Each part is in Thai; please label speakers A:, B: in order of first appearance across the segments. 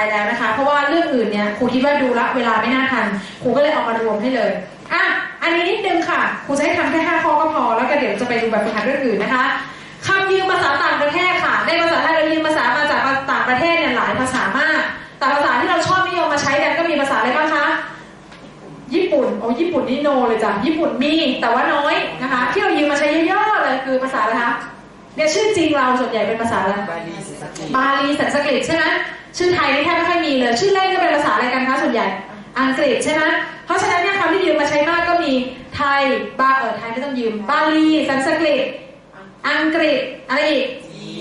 A: ายแล้วนะคะ เพราะว่าเรื่องอื่นเนี่ยครูคิดว่าดูละเวลาไม่น่าทันครูก็เลยเอามารวมให้เลยอะอันนี้นิดนึงค่ะครูจะให้ทำแค่ห้าข้อก็พอ แล้วก็เดี๋ยวจะไปดูแบบฝึกหัดเรื่องอื่นนะคะคำยืมภาษาต่างประเทศค่ะ ในภาษาไทยเรายืมภาษามาจากต่างประเทศเนี่ยหลายภาษามาก แต่ภาษาที่เราชอบนิยมมาใช้กันก็มีภาษาอะไรบ้างคะญี่ปุ่นโอ้ญี่ปุ่นนี่โนเลยจ้ะญี่ปุ่นมีแต่ว่าน้อยนะคะ ที่เรายืมมาใช้เยอะๆเลยคือภาษาอะไรคะเนี่ยชื่อจริงเราส่วนใหญ่เป็นภาษาอะไร
B: บาลีสันสกฤต
A: บาลีสันสกฤตใช่ไหม ชื่อไทยนี่แทบไม่ค่อยมีเลย ชื่อเล่นก็เป็นภาษาอะไรกันคะส่วนใหญ่ อังกฤษใช่ไหมเพราะฉะนั้นเนี่ยคำที่ยืมมาใช้มากก็มีไทยบาเออไทยไม่ต้องยืม บาลีสันสกฤต อังกฤษอะไรอีก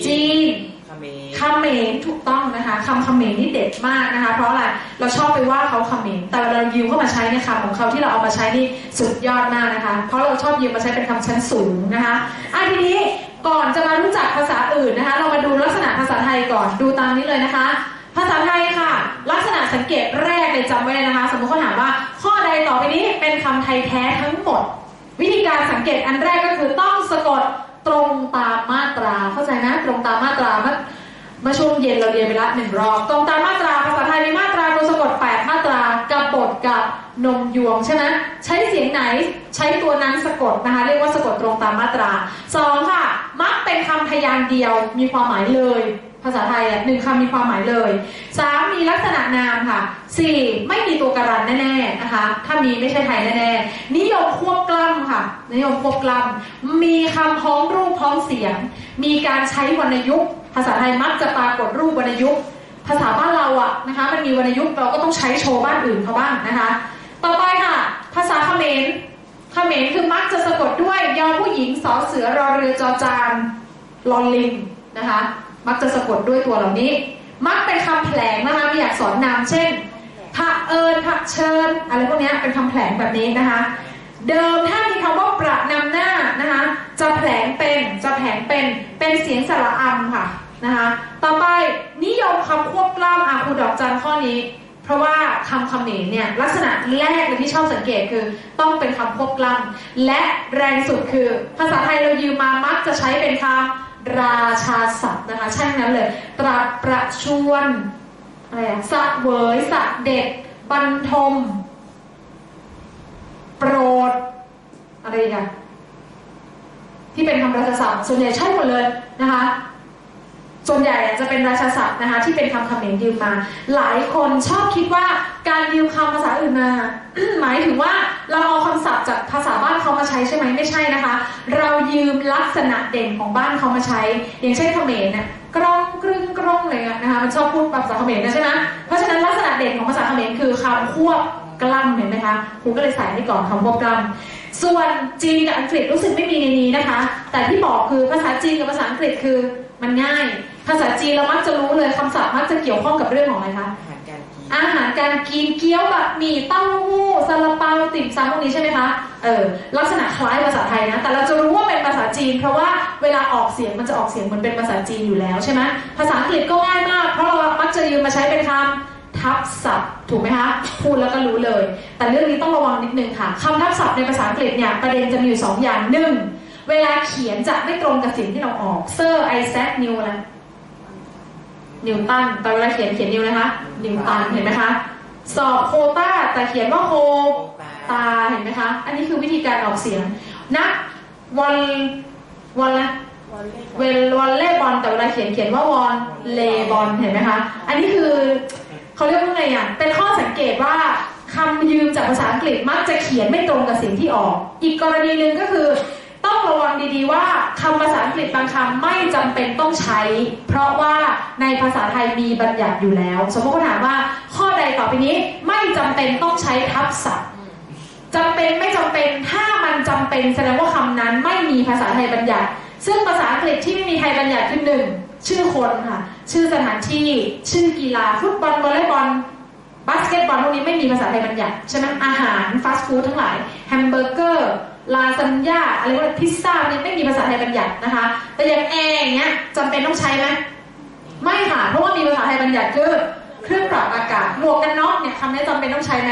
A: จีน
B: เขมร
A: คำเขมรถูกต้องนะคะคำเขมรนี่เด็ดมากนะคะ เพราะอะไรเราชอบไปว่าเขาเขมรแต่เวลาเรายืมเข้ามาใช้เนี่ยคำของเขาที่เราเอามาใช้นี่สุดยอดมากนะคะ เพราะเราชอบยืมมาใช้เป็นคำชั้นสูงนะคะอะทีนี้ก่อนจะมารู้จักภาษาอื่นนะคะ เรามาดูลักษณะภาษาไทยก่อนดูตามนี้เลยนะคะ ภาษาไทยค่ะ ลักษณะสังเกตแรกเลยจำไว้เลยนะคะ สมมติเขาถามว่า ข้อใดต่อไปนี้เป็นคำไทยแท้ทั้งหมด วิธีการสังเกตอันแรกก็คือต้องสะกดตรงตามมาตรา เข้าใจนะตรงตามมาตราเมื่อมื่อช่วงเย็นเราเรียนไปละหนึ่งรอบตรงตามมาตราภาษาไทยมีมาตราตัวสะกด8มาตรากับบทกับนมยวงใช่ไหมใช้เสียงไหนใช้ตัวนั้นสะกดนะคะเรียกว่าสะกดตรงตามมาตราสองค่ะ มักเป็นคำพยางค์เดียวมีความหมายเลย ภาษาไทยอะหนึ่งคำมีความหมายเลยสามมีลักษณะนามค่ะสี่ไม่มีตัวการันแน่ๆนะคะ ถ้ามีไม่ใช่ไทยแน่ๆนิยมควบกล้ำค่ะ นิยมควบกล้ำมีคำพ้องรูปพ้องเสียง มีการใช้วรรณยุกต์ภาษาไทยมักจะปรากฏรูปวรรณยุกต์ภาษาบ้านเราอะนะคะ มันมีวรรณยุกต์เราก็ต้องใช้โชว์บ้านอื่นเขาบ้างนะคะ ต่อไปค่ะ ภาษาเขมรเขมรคือมักจะสะกดด้วยยอผู้หญิงสอเสือรอเรือจอจานลอลิงนะคะ มักจะสะกดด้วยตัวเหล่านี้ มักเป็นคำแผลงนะคะมีอักษรนามเช่นพระเอิญพระเชิญ อะไรพวกนี้เป็นคำแผลงแบบนี้นะคะ เดิมถ้ามีคำว่าประนำหน้านะคะจะแผลงเป็นจะแผลงเป็นเป็นเสียงสระอัมค่ะนะคะต่อไปนิยมคำควบกล้ำอะคูดอกจันข้อนี้ เพราะว่าคำคำเขมรเนี่ยลักษณะแรกเลยที่ชอบสังเกตคือต้องเป็นคำควบกล้ำและแรงสุดคือ ภาษาไทยเรายืมมามักจะใช้เป็นคำ ราชาศัพท์นะคะ ใช่นั้นเลย ตรัสประชวนอะไรอะสะเวยสะเด็ดบรรทม โปรด อะไรอีกันที่เป็นคำราชาศัพท์ส่วนใหญ่ใช่หมดเลยนะคะ ส่วนใหญ่จะเป็นราชาศัพท์นะคะที่เป็นคำคำเขมรยืมมา หลายคนชอบคิดว่าการยืมคำภาษาอื่นมา หมายถึงว่าเราเอาคำศัพท์จากภาษาบ้านเขามาใช้ใช่ไหมไม่ใช่นะคะ เรายืมลักษณะเด่นของบ้านเขามาใช้ อย่างเช่นเขมรนะกร้องกรึ้งกร้องอะไรเงี้ยนะคะมันชอบพูดภาษาเขมรนะใช่ไหมเพราะฉะนั้นลักษณะเด่นของภาษาเขมรคือคำควบกล้ำเห็นไหมคะครูก็เลยใส่ให้ก่อนคำควบกล้ำส่วนจีนกับอังกฤษรู้สึกไม่มีในนี้นะคะ แต่ที่บอกคือภาษาจีนกับภาษาอังกฤษคือ มันง่าย ภาษาจีนเรามักจะรู้เลยคำศัพท์มักจะเกี่ยวข้องกับเรื่องของอะไรคะ
B: อาหารการกิน
A: อาหารการกินเกี๊ยวแบบหมี่เต้าหู้ซาลาเปาติ่มซำพวกนี้ใช่ไหมคะ เออลักษณะคล้ายภาษาไทยนะ แต่เราจะรู้ว่าเป็นภาษาจีน เพราะว่าเวลาออกเสียงมันจะออกเสียงเหมือนเป็นภาษาจีนอยู่แล้วใช่ไหมภาษาอังกฤษก็ง่ายมาก เพราะเรามักจะยืมมาใช้เป็นคำทับศัพท์ถูกไหมคะ พูดแล้วก็รู้เลย แต่เรื่องนี้ต้องระวังนิดนึงค่ะคำทับศัพท์ในภาษาอังกฤษเนี่ยประเด็นจะมีอยู่สองอย่างหนึ่ง เวลาเขียนจะไม่ตรงกับสิ่งที่เราออกเซอร์ไอแซคนิวอะไรนิวตันแต่เวลาเขียนเขียนนิวนะคะนิวตันเห็นไหมคะ สอบโควต้าแต่เขียนว่าโคตาเห็นไหมคะ อันนี้คือวิธีการออกเสียงนักวอลวอลละเวลวอลเล่บอลแต่เวลาเขียนเขียนว่าวอลเลบอลเห็นไหมคะ อันนี้คือเขาเรียกว่าไงอะเป็นข้อสังเกตว่าคำยืมจากภาษาอังกฤษมักจะเขียนไม่ตรงกับสิ่งที่ออก อีกกรณีหนึ่งก็คือ ต้องระวังดีๆว่าคำภาษาอังกฤษบางคำไม่จำเป็นต้องใช้ เพราะว่าในภาษาไทยมีบัญญัติอยู่แล้ว สมมติเขาถามว่า ข้อใดต่อไปนี้ไม่จำเป็นต้องใช้ทับศัพท์จำเป็นไม่จำเป็นถ้ามันจำเป็นแสดงว่าคำนั้นไม่มีภาษาไทยบัญญัติ ซึ่งภาษาอังกฤษที่ไม่มีไทยบัญญัติคือหนึ่งชื่อคนค่ะ ชื่อสถานที่ ชื่อกีฬาฟุตบอลวอลเลย์บอลบาสเกตบอลพวกนี้ไม่มีภาษาไทยบัญญัติใช่ไหมอาหารฟาสต์ฟู้ดทั้งหลายแฮมเบอร์เกอร์ ลาซานญ่าอะไรพวกนี้พิซซ่าเนี่ยไม่มีภาษาไทยบัญญัตินะคะ แต่อย่างแอร์อย่างเงี้ยจำเป็นต้องใช้ไหมไม่ค่ะ เพราะว่ามีภาษาไทยบัญญัติคือเครื่องปรับอากาศหมวกกันน็อกเนี่ยคำนี้จำเป็นต้องใช้ไหม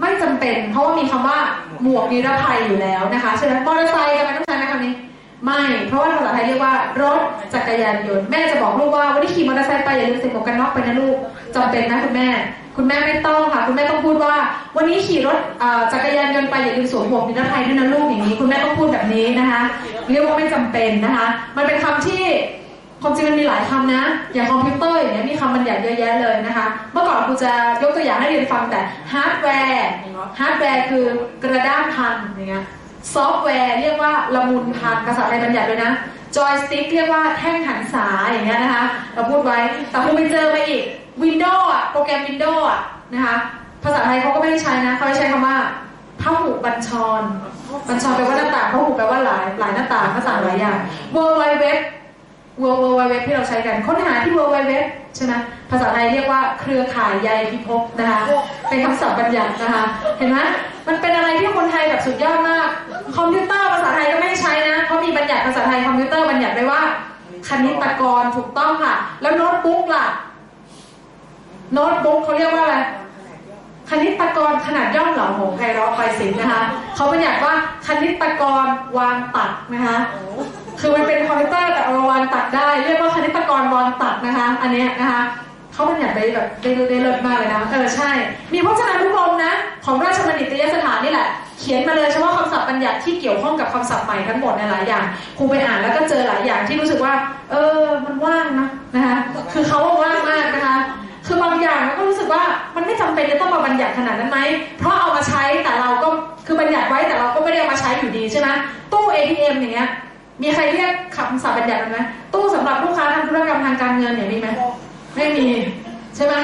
A: ไม่จำเป็น เพราะว่ามีคำว่าหมวกนิรภัยอยู่แล้วนะคะฉะนั้นมอเตอร์ไซค์จำเป็นต้องใช้ไหมคำนี้ ไม่ เพราะว่าภาษาไทยเรียกว่ารถจักรยานยนต์แม่จะบอกลูกว่าวันนี้ขี่มอเตอร์ไซค์ไปอย่าลืมใส่หมวกกันน็อกไปนะลูกจำเป็นนะคุณแม่ คุณแม่ไม่ต้องค่ะ คุณแม่ต้องพูดว่า วันนี้ขี่รถจักรยานยนต์ไปอย่าลืมสวมหมวกนิรภัยด้วยนะลูกอย่างนี้ คุณแม่ต้องพูดแบบนี้นะคะ เรียกว่าไม่จำเป็นนะคะ มันเป็นคำที่ความจริงมันมีหลายคำนะ อย่างคอมพิวเตอร์อย่างเงี้ยมีคำบัญญัติเยอะแยะเลยนะคะ เมื่อก่อนครูจะยกตัวอย่างให้เรียนฟังแต่ฮาร์ดแวร์ฮาร์ดแวร์คือกระด้างพันอย่างเงี้ยซอฟต์แวร์เรียกว่าละมุนพันภาษาไทยบัญญัติด้วยนะจอยสติ๊กเรียกว่าแท่งหันษาอย่างเงี้ยนะคะ เราพูดไว้แต่ครูไปเจอมาอีก Windows อะโปรแกรม Windows อะนะคะภาษาไทยเขาก็ไม่ได้ใช้นะเขาใช้คำว่าพหุบัญชร บัญชรแปลว่าหน้าต่างพหุแปลว่าหลายหลายหน้าต่างภาษาหลายอย่าง World Wide Web World Wide Web ที่เราใช้กันค้นหาที่ World Wide Web ใช่ไหมภาษาไทยเรียกว่าเครือข่ายใยพิภพนะคะเป็นคำศัพท์บัญญัตินะคะ เห็นไหมมันเป็นอะไรที่คนไทยแบบสุดยอดมาก คอมพิวเตอร์ภาษาไทยก็ไม่ใช้นะเขามีบัญญัติภาษาไทยคอมพิวเตอร์บัญญัติไว้ว่าคณิตกรถูกต้องค่ะ แล้วโน้ตบุ๊กล่ะ โน้ตบุ๊กเขาเรียกว่าอะไรคณิตกรขนาดย่อมเหล่าหงไพเราะไปสิงนะคะเขาบัญญัติว่าคณิตกรวางตัดนะคะคือมันเป็นคอมพิวเตอร์แต่เอาวางตัดได้ เรียกว่าคณิตกรวางตัดนะคะ อันนี้นะคะเขาบัญญัติไปแบบได้ได้เลิศมากเลยนะเออใช่ มีพจนานุกรมนะ ของราชบัณฑิตยสถานนี่แหละ เขียนมาเลยเฉพาะคำศัพท์บัญญัติที่เกี่ยวข้องกับคำศัพท์ใหม่ทั้งหมดในหลายอย่างครูไปอ่านแล้วก็เจอหลายอย่างที่รู้สึกว่า เออมันว่างนะนะคะคือเขาว่างมากนะคะ คือบางอย่างเราก็รู้สึกว่ามันไม่จำเป็นจะต้องมาบัญญัติขนาดนั้นไหม เพราะเอามาใช้แต่เราก็คือบัญญัติไว้แต่เราก็ไม่ได้เอามาใช้อยู่ดีใช่ไหมตู้ ATM อย่างเงี้ยมีใครเรียกคำศัพท์บัญญัติมันไหมตู้สำหรับลูกค้าทำธุรกรรมทางการเงินเนี่ยมีไหมไม่มีใช่ไหม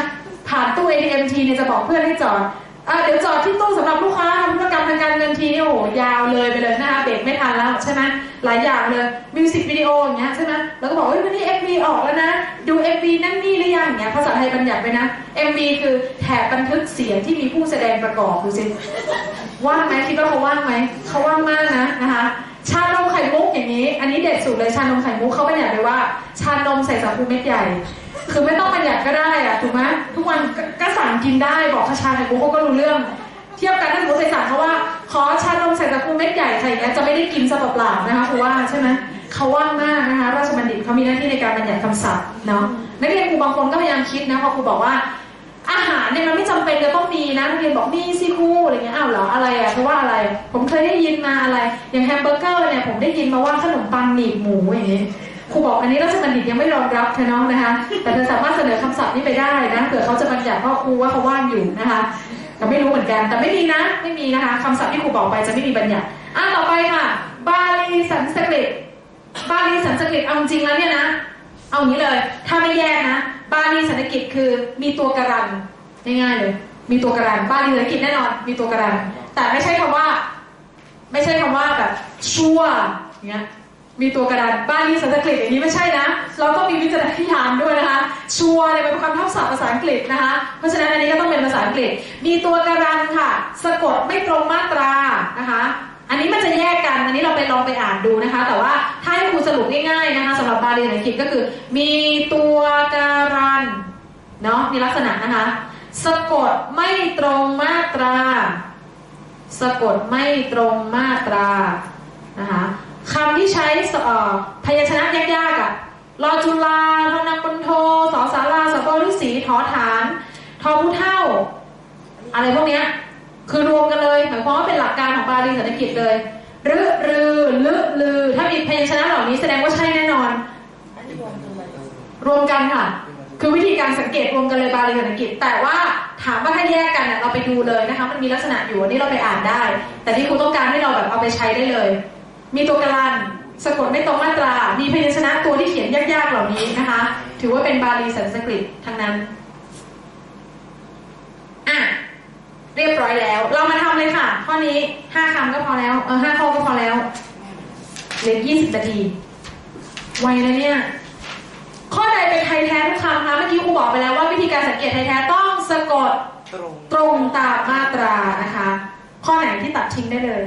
A: ผ่านตู้ ATM ทีเนี่ยจะบอกเพื่อนให้จอดอะเดี๋ยวจอดที่ตู้สำหรับลูกค้าทำธุรกรรมทางการเงินทีเนี่ยโอ้โหยาวเลยไปเลยนะคะเบรกไม่ทันแล้วใช่ไหม หลายอย่างเลยมิวสิกวิดีโออย่างเงี้ยใช่ไหมแล้วก็บอกเฮ้ยวันนี้ MV ออกแล้วนะ ดู MV นั่นนี่หรือยังอย่างเงี้ยภาษาไทยบัญญัติไว้นะ MV คือแถบบันทึกเสียงที่มีผู้แสดงประกอบดูสิว่างไหมคิดว่าเขาว่างไหมเขาว่างมากนะนะคะชานมไข่มุกอย่างนี้ อันนี้เด็ดสุดเลยชานมไข่มุกเขาบัญญัติไว้ว่า ชานมใส่สาคูเม็ดใหญ่ คือไม่ต้องบัญญัติก็ได้อะถูกไหมทุกวันก็สั่งกินได้บอกเขาชาไข่มุกเขาก็รู้เรื่อง ทียบกันถ้าสมมติไปสั่งเขาว่า ขอชานมใส่สาคูเม็ดใหญ่ใส่อย่างเงี้ยจะไม่ได้กินซะเปล่าๆนะคะครูว่าใช่ไหมเขาว่างมากนะคะ ราชบัณฑิตเขามีหน้าที่ในการบัญญัติคำศัพท์เนาะนักเรียนครูบางคนก็พยายามคิดนะพอครูบอกว่าอาหารเนี่ยมันไม่จำเป็นจะต้องมีนะนักเรียนบอกมีสิครูอะไรเงี้ยอ้าวเหรออะไรอะเพราะว่าอะไร ผมเคยได้ยินมาอะไร อย่างแฮมเบอร์เกอร์เนี่ยผมได้ยินมาว่าขนมปังหนีบหมูอย่างนี้ยครูบอกอันนี้ราชบัณฑิตยังไม่รองรับเธอน้องนะคะ แต่เธอสามารถเสนอคำศัพท์นี้ไปได้นะเผื่อเขาจะบัญญัติพราะครูว่าเขาว่างอยู่นะคะ แต่ไม่รู้เหมือนกัน แต่ไม่มีนะ ไม่มีนะคะคำศัพท์ที่ครูบอกไปจะไม่มีบัญญัติอะต่อไปค่ะ บาลีสันสกฤต บาลีสันสกฤตเอาจริงแล้วเนี่ยนะ เอางี้เลย ถ้าไม่แยกนะ บาลีสันสกฤตคือมีตัวกรันง่ายๆเลย มีตัวกรัน บาลีสันสกฤตแน่นอน มีตัวกรัน แต่ไม่ใช่คำว่า ไม่ใช่คำว่าแบบชั่วเงี้ย มีตัวกรัน บาลีสันสกฤตอย่างนี้ไม่ใช่นะ เราต้องมีวิจารณญาณด้วยนะคะ ชัวเนี่ยเป็นคำทับศัพท์ภาษาอังกฤษนะคะ เพราะฉะนั้นอันนี้ก็ต้องเป็นภาษาอังกฤษ มีตัวการันค่ะ สะกดไม่ตรงมาตรานะคะ อันนี้มันจะแยกกัน อันนี้เราไปลองไปอ่านดูนะคะ แต่ว่าถ้าให้ครูสรุปง่ายๆนะคะสำหรับบาลีภาษาอังกฤษก็คือ มีตัวการันเนาะมีลักษณะนะคะ สะกดไม่ตรงมาตรา สะกดไม่ตรงมาตรานะคะคำที่ใช้พยัญชนะยากๆอะ รอจุลาทอนังปนโทสอสาราสะโพฤษีทอฐานทอผู้เท่า อะไรพวกเนี้ยคือรวมกันเลยหมายความว่าเป็นหลักการของบาลีสันสกฤตเลยรึรือ ลึลือ ถ้ามีพยัญชนะเหล่านี้แสดงว่าใช่แน่นอน รวมกันค่ะ คือวิธีการสังเกตรวมกันเลยบาลีกับอังกฤษแต่ว่าถามว่าถ้าแยกกันเนี่ยเราไปดูเลยนะคะ มันมีลักษณะอยู่อันนี้เราไปอ่านได้ แต่ที่ครูต้องการให้เราแบบเอาไปใช้ได้เลย มีตัวการัน สะกดไม่ตรงมาตรา มีพยัญชนะตัวที่เขียนยากๆเหล่านี้นะคะ ถือว่าเป็นบาลีสันสกฤตทั้งนั้น อะ เรียบร้อยแล้ว เรามาทำเลยค่ะ ข้อนี้ห้าคำก็พอแล้ว เออห้าข้อก็พอแล้วเหลือยี่สิบนาที ไวนะเนี่ย ข้อใดเป็นไทยแท้ทุกคำคะเมื่อกี้ครูบอกไปแล้วว่าวิธีการสังเกตไทยแท้ต้องสะกด
B: ตรง
A: ตรงตามมาตรานะคะ ข้อไหนที่ตัดทิ้งได้เลย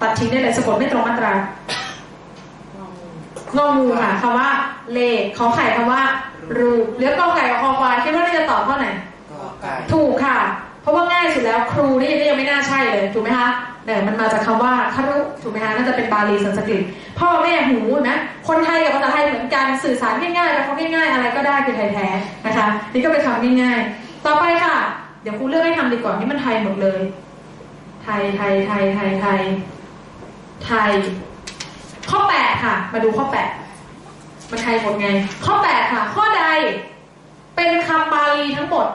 A: ตัดทิ้งได้เลยสะกดไม่ตรงมาตรางองูค่ะคำว่า เลขขอไข่คำว่า รูเหลือกอไก่กับคอควายคิดว่าน่าจะตอบข้อไหน
B: ก็ไก่
A: ถูกค่ะ เพราะว่าง่ายสุดแล้วครูนี่ก็ยังไม่น่าใช่เลยถูกไหมคะเนี่ยมันมาจากคำว่าคารุถูกไหมคะน่าจะเป็นบาลีสันสกฤตพ่อแม่หูเห็นไหมคนไทยกับภาษาไทยเหมือนกันสื่อสารง่ายๆกับเขาง่ายๆ อะไรก็ได้คือไทยแท้นะคะ นี่ก็เป็นคำง่าย ๆ ต่อไปค่ะ เดี๋ยวครูเลือกให้ทำดีกว่านี่มันไทยหมดเลย ไทยไทยไทยไทยไทย ไทย ข้อแปดค่ะ มาดูข้อแปดมันไทยหมดไง ข้อแปดค่ะ ข้อใด เป็นคำบาลีทั้งหมด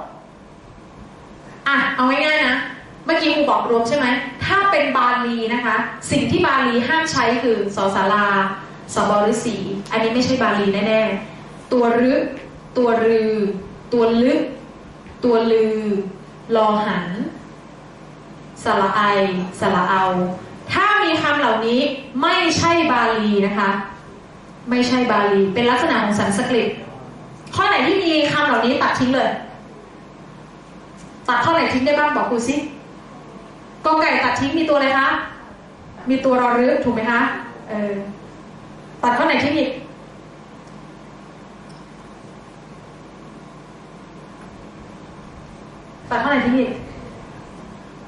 A: อะ เอาง่ายๆนะ เมื่อกี้ครูบอกรวมใช่ไหม ถ้าเป็นบาลีนะคะ สิ่งที่บาลีห้ามใช้คือสอสาราสบฤษีอันนี้ไม่ใช่บาลีแน่ๆ ตัวรึ ตัวรือ ตัวลึก ตัวลือ ลอหันสระไอสระเอา นี้ไม่ใช่บาลีนะคะ ไม่ใช่บาลี เป็นลักษณะของสันสกฤต ข้อไหนที่มีคำเหล่านี้ตัดทิ้งเลย ตัดข้อไหนทิ้งได้บ้างบอกครูสิกอไก่ตัดทิ้งมีตัวอะไรคะ มีตัวรอรึถูกไหมคะ เออ ตัดข้อไหนทิ้งอีกตัดข้อไหนทิ้งอีก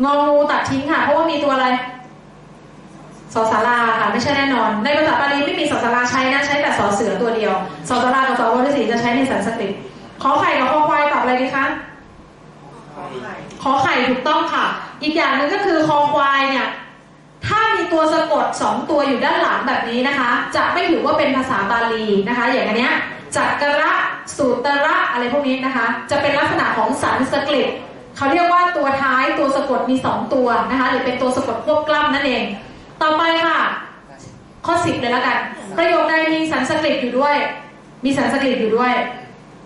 A: งองูตัดทิ้งค่ะ เพราะว่ามีตัวอะไร สอสาราค่ะไม่ใช่แน่นอน ในภาษาบาลีไม่มีสอสาราใช้นะใช้แต่สอเสือตัวเดียวสอสารากับสอวรสีจะใช้ในสันสกฤตขอไข่กับขอควายตอบอะไรดีคะ
B: ขอไข่
A: ขอไข่ถูกต้องค่ะ อีกอย่างหนึ่งก็คือคอควายเนี่ยถ้ามีตัวสะกดสองตัวอยู่ด้านหลังแบบนี้นะคะ จะไม่ถือว่าเป็นภาษาบาลีนะคะ อย่างอันเนี้ยจักระสูตระอะไรพวกนี้นะคะ จะเป็นลักษณะของสันสกฤตเขาเรียกว่าตัวท้ายตัวสะกดมีสองตัวนะคะ หรือเป็นตัวสะกดควบกล้ำนั่นเอง ต่อไปค่ะ ข้อสิบเลยแล้วกัน ประโยคใดมีสันสกฤตอยู่ด้วย มีสันสกฤตอยู่ด้วย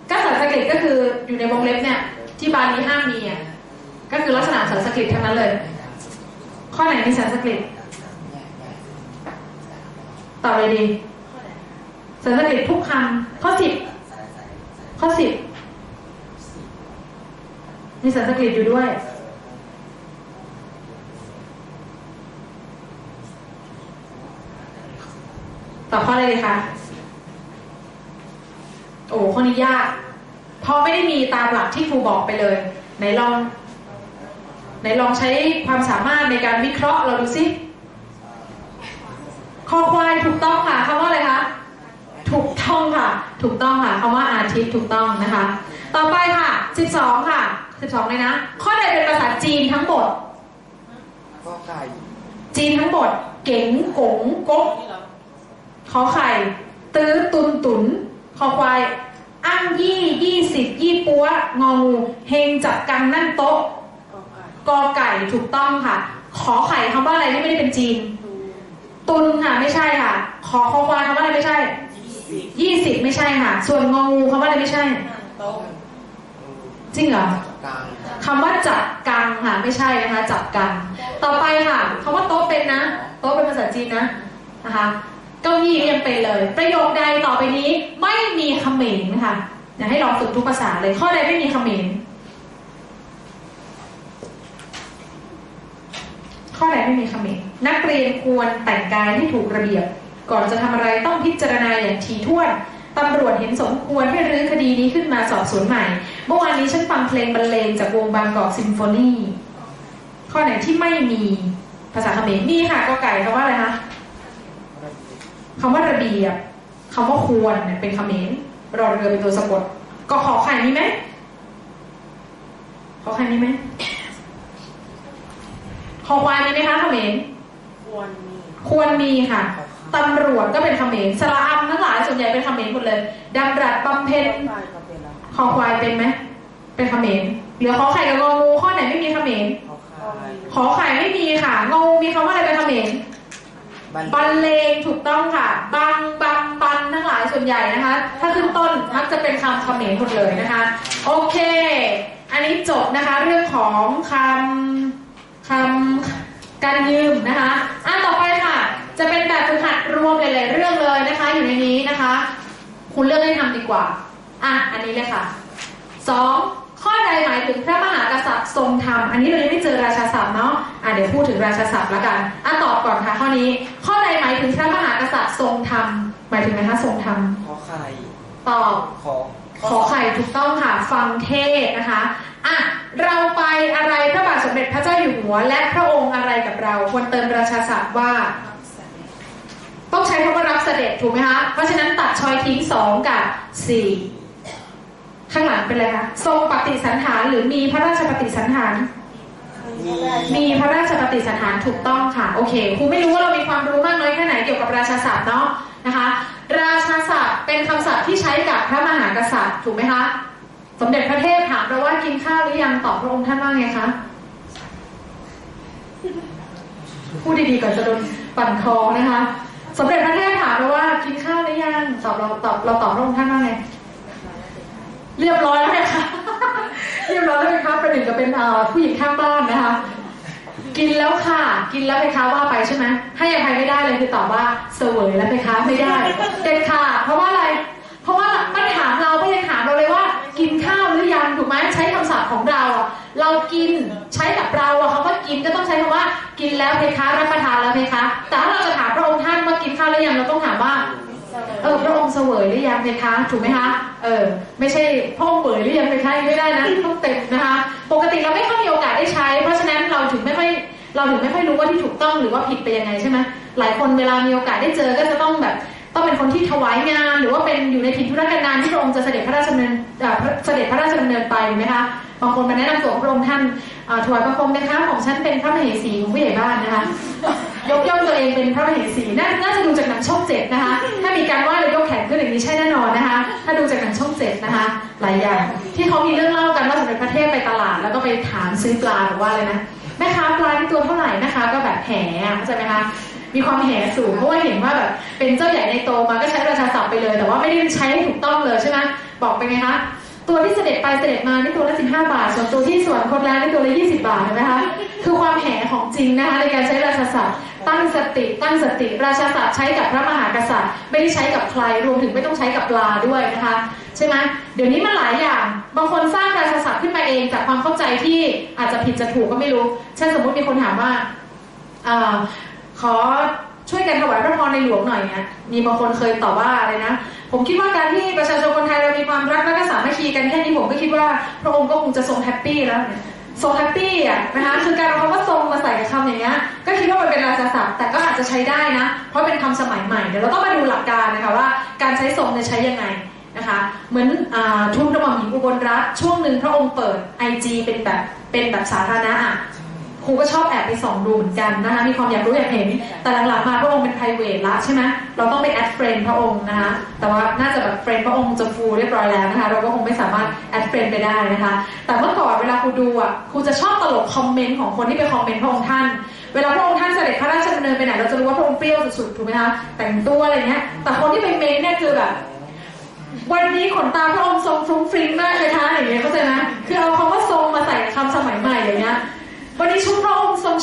A: ก็สันสกฤตก็คืออยู่ในวงเล็บเนี่ย ที่บาลีห้ามมีอะก็คือลักษณะสันสกฤตทั้งนั้นเลย ข้อไหนมีสันสกฤตตอบเลยดีสันสกฤตทุกคำข้อสิบข้อสิบมีสันสกฤตอยู่ด้วย ตอบข้ออะไรดีคะโอ้ข้อนี้ยากเพราะไม่ได้มีตามหลักที่ครูบอกไปเลยไหนลองไหนลองใช้ความสามารถในการวิเคราะห์เราดูสิคอควายถูกต้องค่ะคำว่าอะไรคะถูกต้องค่ะ ถูกต้องค่ะคำว่าอาทิตย์ถูกต้องนะคะ ต่อไปค่ะ 12 ค่ะ 12 เลยนะ ข้อใดเป็นภาษาจีนทั้งหมด
B: ก็ไก่
A: จีนทั้งหมด เก๋งกงก๊ก
B: นี่เหรอ
A: ขอไข่ตื้อตุนตุนคอควายอ้างยี่ยี่สิบยี่ปัวงองูเฮงจับกันนั่นโต๊ะ
B: ก็ไก่
A: กอไก่ถูกต้องค่ะ ขอไข่คำว่าอะไรที่ไม่ได้เป็นจีน
B: ดู
A: ตุนค่ะไม่ใช่ค่ะ ขอคอควายคำว่าอะไรไม่ใช่
B: ยี่สิบ
A: ยี่สิบไม่ใช่ค่ะ ส่วนงองูคำว่าอะไรไม่ใช่
B: โต๊ะ
A: จริงเหรอ
B: กลาง
A: คำว่าจับกังค่ะไม่ใช่นะคะ จับกังต่อไปค่ะคำว่าโต๊ะเป็นนะ โต๊ะเป็นภาษาจีนนะนะคะ เก้าอี้ยังเป็นเลย ประโยคใดต่อไปนี้ไม่มีคำเหมนค่ะเดี๋ยวให้ลองฝึกทุกภาษาเลยข้อใดไม่มีคำเหมนข้อใดไม่มีคำเหมนนักเรียนควรแต่งกายที่ถูกระเบียบ ก่อนจะทำอะไรต้องพิจารณาอย่างถี่ถ้วนตำรวจเห็นสมควรให้รื้อคดีนี้ขึ้นมาสอบสวนใหม่ เมื่อวานนี้ฉันฟังเพลงบรรเลงจากวงบางกอกซิมโฟนีข้อไหนที่ไม่มีภาษาเขมรมีค่ะก็ไก่คำว่าอะไรคะ คำว่าระเบียบคำว่าควรเนี่ยเป็นเขมรรอเรือเป็นตัวสะกด ก็ขอไข่มีไหมขอไข่มีไหมขอควายมีไหมคะเขมร
B: ควรมี
A: ควรมีค่ะตำรวจก็เป็นเขมรสระอัมทั้งหลายส่วนใหญ่เป็นเขมรหมดเลยดำรัดบำเพ็ญ
B: ก็ไก่ก็เป็นแล้ว
A: คอควายเป็นไหมเป็นเขมรเหลือขอไข่กับงองูข้อไหนไม่มีเขมร
B: ขอไข่
A: ขอไข่ไม่มีค่ะงองูมีคำว่าอะไรเป็นเขมร บรรเลงถูกต้องค่ะ บังบังบันทั้งหลายส่วนใหญ่นะคะ ถ้าขึ้นต้นมักจะเป็นคำคำเขมรหมดเลยนะคะ โอเค อันนี้จบนะคะเรื่องของคำคำการยืมนะคะอะต่อไปค่ะ จะเป็นแบบฝึกหัดรวมหลายๆเรื่องเลยนะคะ อยู่ในนี้นะคะ คุณเลือกให้ทำดีกว่าอะอันนี้เลยค่ะสอง ข้อใดหมายถึงพระมหากษัตริย์ทรงธรรม อันนี้เรายังไม่เจอราชาศัพท์เนาะอะเดี๋ยวพูดถึงราชาศัพท์แล้วกันอะตอบก่อนค่ะข้อนี้ ข้อใดหมายถึงพระมหากษัตริย์ทรงธรรม หมายถึงไหมคะทรงธรรม
B: ขอไข่
A: ตอบ
B: ขอ
A: ขอไข่ถูกต้องค่ะ ฟังเทศน์นะคะ อะ เราไปอะไรพระบาทสมเด็จพระเจ้าอยู่หัว และพระองค์อะไรกับเรา ควรเติมราชาศัพท์ว่า ต้องใช้คำว่ารับเสด็จถูกไหมคะ เพราะฉะนั้นตัดชอยทิ้งสองกับสี่ ข้างหลังเป็นอะไรคะทรงปฏิสันฐานหรือมีพระราชปฏิสันฐาน มีพระราชปฏิสันฐานถูกต้องค่ะ โอเคครูไม่รู้ว่าเรามีความรู้มากน้อยแค่ไหนเกี่ยวกับราชาศัพท์เนาะนะคะ ราชาศัพท์เป็นคำศัพท์ที่ใช้กับพระมหากษัตริย์ถูกไหมคะ สมเด็จพระเทพถามเราว่ากินข้าวหรือยังตอบพระองค์ท่านว่าไงคะพูดดีๆก่อนจะโดนปั่นคอนะคะ สมเด็จพระเทพถามเราว่ากินข้าวหรือยังตอบเราตอบเราตอบพระองค์ท่านว่าไง เรียบร้อยแล้วไหมคะเรียบร้อยแล้วไหมคะประหนึ่งกับเป็นผู้หญิงข้างบ้านนะคะ กินแล้วค่ะ กินแล้วเพคะว่าไปใช่ไหมให้อภัยไม่ได้เลยคือตอบว่าเสวยแล้วเพคะไม่ได้เด็ดขาดเพราะว่าอะไร เพราะว่าไม่ถามเราไม่ได้ถามเราเลยว่า กินข้าวหรือยังถูกไหมใช้คำศัพท์ของเรา เรากินใช้กับเราอะคำว่ากินก็ต้องใช้คำว่า กินแล้วเพคะรับประทานแล้วเพคะ แต่ถ้าเราจะถามพระองค์ท่านว่ากินข้าวหรือยังเราต้องถามว่า เออพระองค์เสวยหรือยังเพคะถูกไหมคะเออไม่ใช่พระองค์เสวยหรือยังเพคะไม่ได้นะต้องเต็มนะคะปกติเราไม่ค่อยมีโอกาสได้ใช้ เพราะฉะนั้นเราถึงไม่ค่อยเราถึงไม่ค่อยรู้ว่าที่ถูกต้องหรือว่าผิดไปยังไงใช่ไหมหลายคนเวลามีโอกาสได้เจอก็จะต้องแบบต้องเป็นคนที่ถวายงาน หรือว่าเป็นอยู่ในถิ่นธุรกันดารที่พระองค์จะเสด็จพระราชดำเนินเสด็จพระราชดำเนินไปไหมคะบางคนมาแนะนำตัวพระองค์ท่านถวายบังคมนะคะของฉันเป็นพระมเหสีของผู้ใหญ่บ้านนะคะ ยกย่องตัวเองเป็นพระมเหสีน่าน่าจะดูจากหนังช่องเจ็ดนะคะ ถ้ามีการว่าเรายกแขนขึ้นอย่างนี้ใช่แน่นอนนะคะ ถ้าดูจากหนังช่องเจ็ดนะคะ หลายอย่าง ที่เขามีเรื่องเล่ากันว่าสมเด็จพระเทพไปตลาด แล้วก็ไปถามซื้อปลาหรือว่าอะไรนะแม่ค้าปลาที่ตัวเท่าไหร่แม่ค้าก็แบบแห่เข้าใจไหมคะมีความแห่สูงเพราะว่าเห็นว่าแบบเป็นเจ้าใหญ่ในโตมาก็ใช้ราชาศัพท์ไปเลย แต่ว่าไม่ได้ใช้ให้ถูกต้องเลยใช่ไหมบอกไปไงคะ ตัวที่เสด็จไปเสด็จมานี่ตัวละ15บห้าบาท ส่วนตัวที่สวนคนแล้วนี่ตัวละ20บาทเห็นไหมคะคือความแห่ของจริงนะคะในการใช้ราชาศัพท์ตั้งสติตั้งสติราชาศัพท์ใช้กับพระมหากษัตริย์ ไม่ได้ใช้กับใครรวมถึงไม่ต้องใช้กับปลาด้วยนะคะใช่ไหมเดี๋ยวนี้มันหลายอย่างบางคนสร้างราชาศัพท์ขึ้นมาเองจากความเข้าใจที่อาจจะผิดจะถูกก็ไม่รู้เช่นสมมติมีคนถามว่าอาขอ ช่วยกันถวายพระพรในหลวงหน่อยเนี่ยมีบางคนเคยตอบว่าอะไรนะ ผมคิดว่าการที่ประชาชนคนไทยเรามีความรักและก็สามัคคีกันแค่นี้ผมก็คิดว่าพระองค์ก็คงจะทรงแฮปปี้แล้วเนี่ยทรงแฮปปี้อะนะคะคือการเอาคำว่าทรงมาใส่กับคำอย่างเงี้ยก็คิดว่ามันเป็นราชาศัพท์แต่ก็อาจจะใช้ได้นะ เพราะเป็นคำสมัยใหม่เดี๋ยวเราต้องมาดูหลักการนะคะว่าการใช้ทรงเนี่ยใช้ยังไงนะคะเหมือนอทุนกระหม่อมหญิงอุบลรัตน์ช่วงหนึ่งพระองค์เปิด IG เป็นแบบเป็นแบบสาธารณะอะ ครูก็ชอบแอบไปส่องดูเหมือนกันนะคะมีความอยากรู้อยากเห็น แต่หลังๆมาพระองค์เป็น private ละใช่ไหมเราต้องไป add friend พระองค์นะคะแต่ว่าน่าจะแบบ friend พระองค์จะฟูลเรียบร้อยแล้วนะคะเราก็คงไม่สามารถ add friend ไปได้นะคะ แต่เมื่อก่อนเวลาครูดูอะครูจะชอบตลกคอมเมนต์ของคนที่ไปคอมเมนต์พระองค์ท่าน เวลาพระองค์ท่านเสด็จพระราชดำเนินไปไหนเราจะรู้ว่าพระองค์เปรี้ยวสุดๆถูกไหมคะแต่งตัวอะไรเงี้ยแต่คนที่ไปเมนต์เนี่ยคือแบบวันนี้ขนตาพระองค์ทรงฟรุ้งฟริ้ง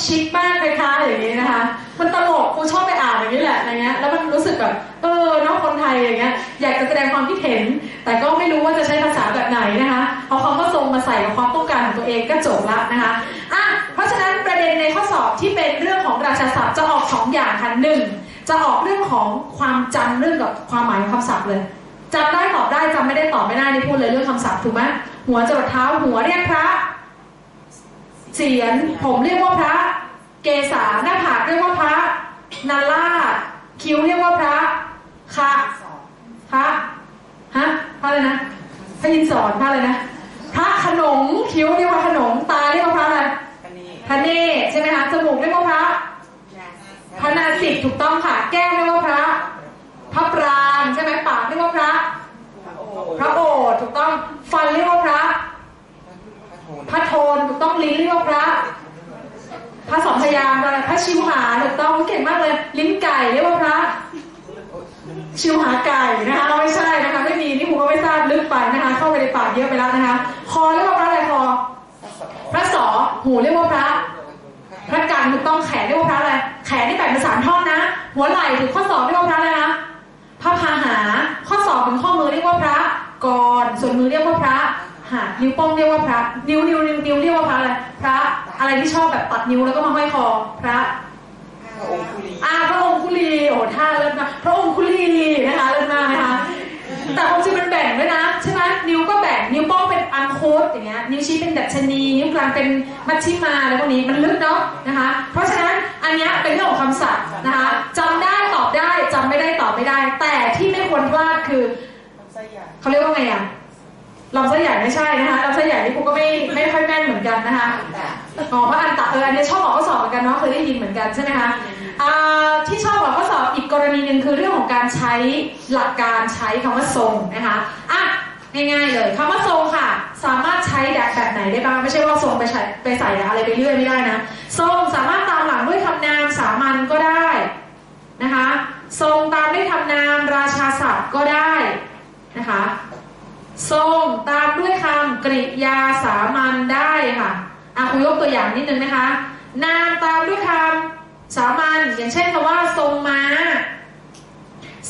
A: ชิคมากเลยค่ะอย่างนี้นะคะ มันตลกกูชอบไปอ่านอย่างนี้แหละอะไรเงี้ยแล้วมันรู้สึกแบบเออเน้องคนไทยอย่างเงี้ยอยากจะแสดงความคิดเห็น แต่ก็ไม่รู้ว่าจะใช้ภาษาแบบไหนนะคะเอาคำว่าทรงมาใส่กับความต้องการของตัวเองก็จบละนะคะอะเพราะฉะนั้นประเด็นในข้อสอบที่เป็นเรื่องของราชาศัพท์จะออกสองอย่างค่ะหนึ่งจะออกเรื่องของความจำเรื่องกับความหมายของคำศัพท์เลยจำได้ตอบได้จำไม่ได้ตอบไม่ได้นี่พูดเลยเรื่องคำศัพท์ถูกไหมหัวจรดเท้าหัวเรียกพระ เสียนผมเรียกว่าพระ เกษาหน้าผากเรียกว่าพระนาลาดคิ้วเรียกว่าพระคะพระฮะพระอะไรนะพระยินสอนพระอะไรนะพระขนงคิ้วเรียกว่าขนงตาเรียกว่าพระอะไร
B: อันนี้
A: พระเนตรใช่ไหมคะจมูกเรียกว่าพระพระนาสิกถูกต้องค่ะ แก้มเรียกว่าพระพระปรางใช่ไหมปากเรียกว่าพระ พระโอษฐ์ถูกต้องฟันเรียกว่าพระ พระโทนถูกต้องลิ้นเรียกว่าพระพระสองพยางค์อะไรพระชิวหาถูกต้องเก่งมากเลย ลิ้นไก่เรียกว่าพระ ชิวหาไก่นะคะเราไม่ใช่นะคะไม่มีนี่ครูก็ไม่ทราบลึกไปนะคะ เข้าไปในปากเยอะไปแล้วนะคะ คอเรียกว่าพระอะไรคอพระสอหูเรียกว่าพระ พระกันถูกต้องแขนเรียกว่าพระอะไรแขนนี่แบ่งเป็นสามท่อนนะ หัวไหล่ถึงข้อศอกเรียกว่าพระอะไรนะพระพาหาข้อศอกถึงข้อมือเรียกว่าพระกรส่วนมือเรียกว่าพระ หานิ้วโป้งเรียกว่าพระ นิ้วนิ้วนิ้วนิ้วเรียกว่าพระอะไรพระอะไรที่ชอบแบบตัดนิ้วแล้วก็มาห้อยคอพระ
B: พระองค์คุลี
A: อาพระองคุลีโอ้ท่าเลิศมากพระองคุลีนะคะเลิศมากนะคะแต่ความจริงมันแบ่งด้วยนะใช่ไหมนิ้วก็แบ่งนิ้วโป้งเป็นอันโคดอย่างเงี้ยนิ้วชี้เป็นดัชนี นิ้วกลางเป็นมัชชิมาอะไรพวกนี้มันลึกเนาะนะคะ เพราะฉะนั้นอันเนี้ยเป็นเรื่องของคำศัพท์นะคะจำได้ตอบได้จำไม่ได้ตอบไม่ได้ แต่ที่ไม่ควรพลาดคือ
B: ลำไส้ใหญ่
A: เขาเรียกว่าไงอะ ลำไส้ใหญ่ไม่ใช่นะคะลำไส้ใหญ่นี่ครูก็ไม่ไม่ค่อยแม่นเหมือนกันนะคะ
B: แต่
A: อ๋อพระอันตะเอออันนี้ชอบบอกข้อสอบเหมือนกันเนาะเคยได้ยินเหมือนกันใช่ไหมคะอ่าที่ชอบบอกข้อสอบอีกกรณีหนึ่งคือเรื่องของการใช้หลักการใช้คำว่าทรงนะคะอะง่ายๆเลยคำว่าทรงค่ะ สามารถใช้แบบแบบไหนได้บ้างไม่ใช่ว่าทรงไปใช้ไปใส่อะไรไปเรื่อยไม่ได้นะทรงสามารถตามหลังด้วยคำนามสามัญก็ได้นะคะทรงตามด้วยคำนามราชาศัพท์ก็ได้นะคะ ทรงตามด้วยคำกริยาสามัญได้ค่ะอะคุยยกตัวอย่างนิดนึงนะคะ นามตามด้วยคำสามัญอย่างเช่นคำว่าทรงม้า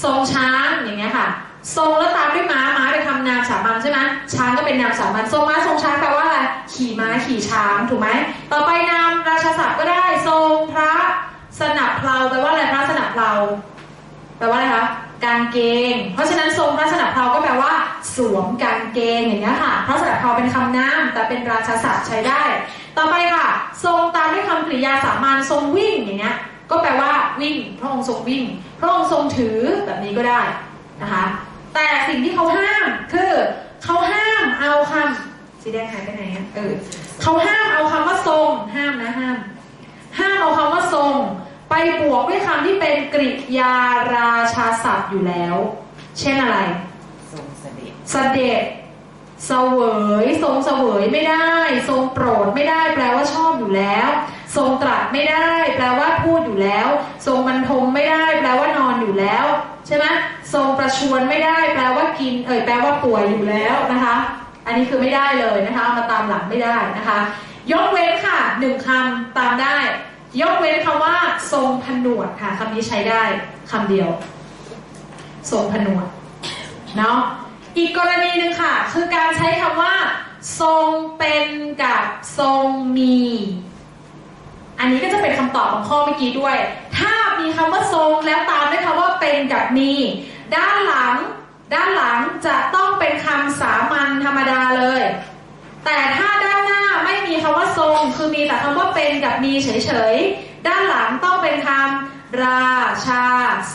A: ทรงช้างอย่างเงี้ยค่ะ ทรงแล้วตามด้วยม้าม้าเป็นคำนามสามัญใช่ไหมช้างก็เป็นนามสามัญทรงม้าทรงช้างแปลว่าอะไรขี่ม้าขี่ช้างถูกไหมต่อไปนามราชศัพท์ก็ได้ทรงพระสนับเพลาแปลว่าอะไรพระสนับเพลาแปลว่าอะไรคะ กางเกง เพราะฉะนั้นทรงพระสนับเพลาก็แปลว่า สวมกางเกงอย่างนี้ค่ะพระสนับเพลาเป็นคำนามแต่เป็นราชาศัพท์ใช้ได้ ต่อไปค่ะ ทรงตามด้วยคำกริยาสามัญทรงวิ่งอย่างเงี้ยก็แปลว่าวิ่ง พระองค์ทรงวิ่ง พระองค์ทรงถือแบบนี้ก็ได้นะคะแต่สิ่งที่เขาห้ามคือเขาห้ามเอาคำสีแดงหายไปไหนเออเขาห้ามเอาคำว่าทรงห้ามนะห้าม ห้ามเอาคำว่าทรง ไป บวกด้วยคำที่เป็นกริยาราชาศัพท์อยู่แล้ว เช่นอะไร
B: ทรงเสด็จ
A: เสด็จเสวยทรงเสวยไม่ได้ ทรงโปรดไม่ได้แปลว่าชอบอยู่แล้ว ทรงตรัสไม่ได้ แปลว่าพูดอยู่แล้ว ทรงบรรทมไม่ได้ แปลว่านอนอยู่แล้ว ใช่ไหมทรงประชวนไม่ได้ แปลว่ากิน เอ่ยแปลว่าป่วยอยู่แล้วนะคะ อันนี้คือไม่ได้เลยนะคะเอามาตามหลังไม่ได้นะคะ ยกเว้นค่ะหนึ่งคำตามได้ ยกเว้นคำว่า ทรงผนวดค่ะคำนี้ใช้ได้คำเดียว ทรงผนวดเนาะอีกกรณีหนึ่งค่ะ คือการใช้คำว่า ทรงเป็นกับทรงมี อันนี้ก็จะเป็นคำตอบของข้อเมื่อกี้ด้วย ถ้ามีคำว่าทรงแล้วตามด้วยคำว่าเป็นกับมี ด้านหลัง ด้านหลังจะต้องเป็นคำสามัญธรรมดาเลย แต่ถ้า ด้านหน้าไม่มีคำว่าทรง คือมีแต่คำว่าเป็นกับมีเฉยๆ ด้านหลังต้องเป็นคำราชา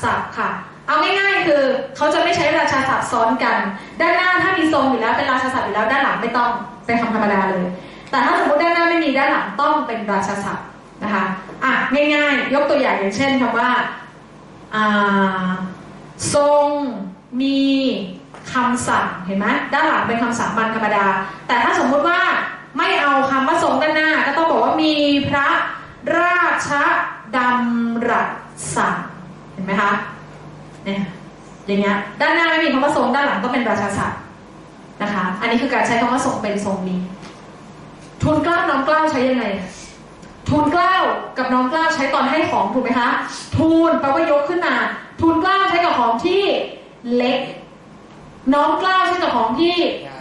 A: ศัพท์ค่ะ เอาง่ายๆคือเขาจะไม่ใช้ราชาศัพท์ซ้อนกัน ด้านหน้าถ้ามีทรงอยู่แล้วเป็นราชาศัพท์อยู่แล้วด้านหลังไม่ต้องเป็นคำธรรมดาเลย แต่ถ้าสมมติด้านหน้าไม่มีด้านหลังต้องเป็นราชาศัพท์นะคะอะง่ายๆ ยกตัวอย่างอย่างเช่นคำว่าอ่าทรงมีคำสั่งเห็นไหมด้านหลังเป็นคำสามัญธรรมดา แต่ถ้าสมมุติว่า ไม่เอาคำว่าทรงด้านหน้า ก็ต้องบอกว่ามีพระราชดำรัสสั่งเห็นไหมคะเนี่ยอย่างเงี้ยด้านหน้าไม่มีคำว่าทรงด้านหลังต้องเป็นราชาศัพท์นะคะ อันนี้คือการใช้คำว่าทรงเป็นทรงมีทูลกล้าน้อมเกล้าใช้ยังไงทูลกล้ากับน้อมเกล้าใช้ตอนให้ของถูกไหมคะ ทูลแปลว่ายกขึ้นมา ทูลกล้าใช้กับของที่เล็ก น้อมเกล้าใช้กับของที่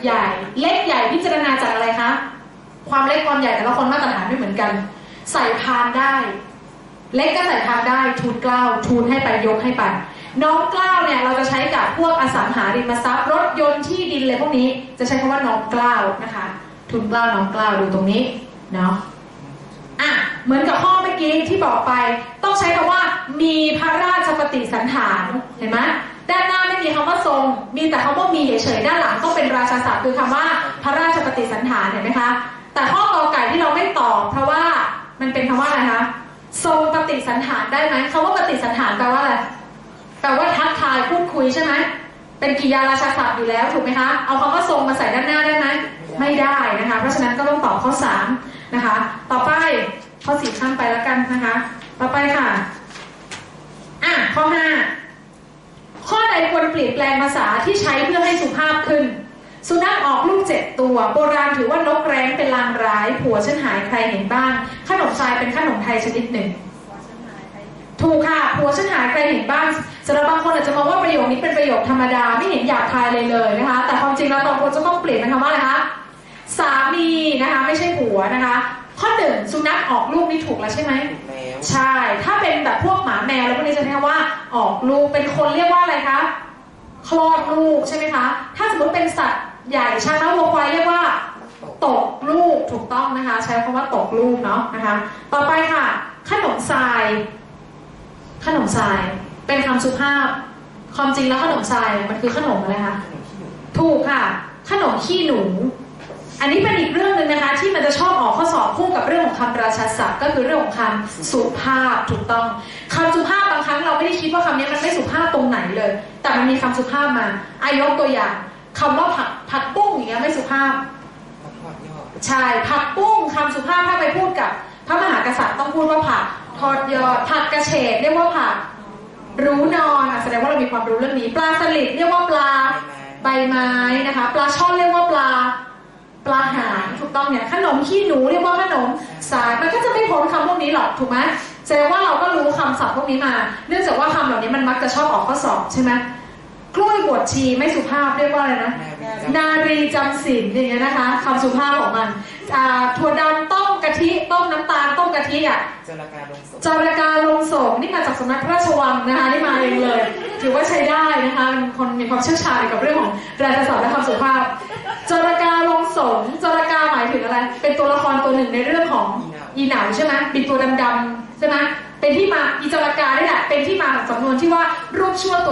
A: ใหญ่ เล็กใหญ่พิจารณาจากอะไรคะ ความเล็กความใหญ่แต่ละคนมาตรฐานไม่เหมือนกัน ใส่พานได้ เล็กก็ใส่พานได้ทูลเกล้าวทูลให้ไปยกให้ไปน้อมเกล้าวเนี่ยเราจะใช้กับพวกอสังหาริมทรัพย์รถยนต์ที่ดินเลยพวกนี้ จะใช้คำว่าน้อมเกล้าวนะคะทูลเกล้าวน้อมเกล้าวดูตรงนี้เนาะอะเหมือนกับข้อเมื่อกี้ที่บอกไป ต้องใช้คำว่า มีพระราชปฏิสันฐานเห็นไหมด้านหน้าไม่มีคำว่าทรง มีแต่คำว่ามีเฉยๆด้านหลังต้องเป็นราชาศัพท์คือคำว่าพระราช ฏิสันฐานเห็นไหมคะ แต่ข้อกอไก่ที่เราไม่ตอบเพราะว่ามันเป็นคำว่าอะไรคะทรงปฏิสันฐานได้ไหมคำว่าปฏิสันฐานแปลว่าอะไรแปลว่าทักทายพูดคุยใช่ไหมเป็นกิริยาราชาศัพท์อยู่แล้วถูกไหมคะ เอาคำว่าทรงมาใส่ด้านหน้าได้ไหมไม่ได้นะคะ เพราะฉะนั้นก็ต้องตอบข้อสามนะคะ ต่อไปข้อสี่ข้ามไปแล้วกันนะคะ ต่อไปค่ะอะข้อห้าข้อใดควรเปลี่ยนแปลงภาษาที่ใช้เพื่อให้สุภาพขึ้น สุนัขออกลูกเจ็ดตัว โบราณถือว่านกแร้งเป็นลางร้าย ผัวฉันหายใครเห็นบ้าง ขนมทรายเป็นขนมไทยชนิดหนึ่ง ถูกค่ะ ผัวฉันหายใครเห็นบ้างสำหรับบางคนอาจจะมองว่าประโยคนี้เป็นประโยคธรรมดาไม่เห็นหยาบคายเลยเลยนะคะ แต่ความจริงแล้วเราควรจะต้องเปลี่ยนเป็นคำว่าอะไรคะ สามีนะคะ ไม่ใช่ผัวนะคะ ข้อหนึ่งสุนัขออกลูกนี่ถูกแล้วใช่ไหม
B: ถูกแล้ว
A: ใช่ ถ้าเป็นแบบพวกหมาแมวแล้วพวกนี้จะเรียกว่าออกลูก เป็นคนเรียกว่าอะไรคะ คลอดลูกใช่ไหมคะ ถ้าสมมติเป็นสัตว์ ใหญ่ช้างน้อยวัวควายเรียกว่าตกลูกถูกต้องนะคะ ใช้คำว่าตกลูกเนาะนะคะ ต่อไปค่ะ ขนมทราย ขนมทราย เป็นคำสุภาพ ความจริงแล้วขนมทรายเนี่ยมันคือขนมอะไรคะ
B: ขนมขี้หนู
A: ถูกค่ะ ขนมขี้หนู อันนี้เป็นอีกเรื่องหนึ่งนะคะ ที่มันจะชอบออกข้อสอบคู่กับเรื่องของคำราชาศัพท์ ก็คือเรื่องของคำสุภาพถูกต้องคำสุภาพบางครั้งเราไม่ได้คิดว่าคำนี้มันไม่สุภาพตรงไหนเลย แต่มันมีคำสุภาพมาอายกตัวอย่าง คำว่าผักผักบุ้งอย่างเงี้ยไม่สุภาพ
B: ผักทอดยอด
A: ใช่ผักบุ้งคำสุภาพถ้าไปพูดกับ พระมหากษัตริย์ต้องพูดว่าผักทอดยอดผักกระเฉดเรียกว่าผักรู้นอนอะแสดงว่าเรามีความรู้เรื่องนี้ ปลาสลิดเรียกว่าปลาใบไม้นะคะ ปลาช่อนเรียกว่าปลาปลาหางถูกต้องเนี่ยขนมขี้หนูเรียกว่าขนมสายมันก็จะไม่พ้นคำพวกนี้หรอกถูกไหมแสดงว่าเราก็รู้คำศัพท์พวกนี้มา เนื่องจากว่าคำเหล่านี้มันมักจะชอบออกข้อสอบใช่ไหม กล้วยบวชชีไม่สุภาพเรียกว่าอะไรนะ นารีจำศีลอย่างเงี้ยนะคะคำสุภาพของมันอ่าถั่วดำต้มกะทิต้มน้ำตาลต้มกะทิอะ
B: จรการลงศพ
A: จารการลงโศกนี่มาจากสำนักพระราชวังนะคะนี่มาเองเลย ถือว่าใช้ได้นะคะเป็นคนมีความเชี่ยวชาญเกี่ยวกับเรื่องของราชศัพท์และคำสุภาพจารการลงโสงจารกาหมายถึงอะไร เป็นตัวละครตัวหนึ่งในเรื่องของอีเหนาใช่ไหมเป็นตัวดำๆใช่ไหมเป็นที่มาอีจารกานี่แหละเป็นที่มาของสำนวนที่ว่ารูปชั่วตัว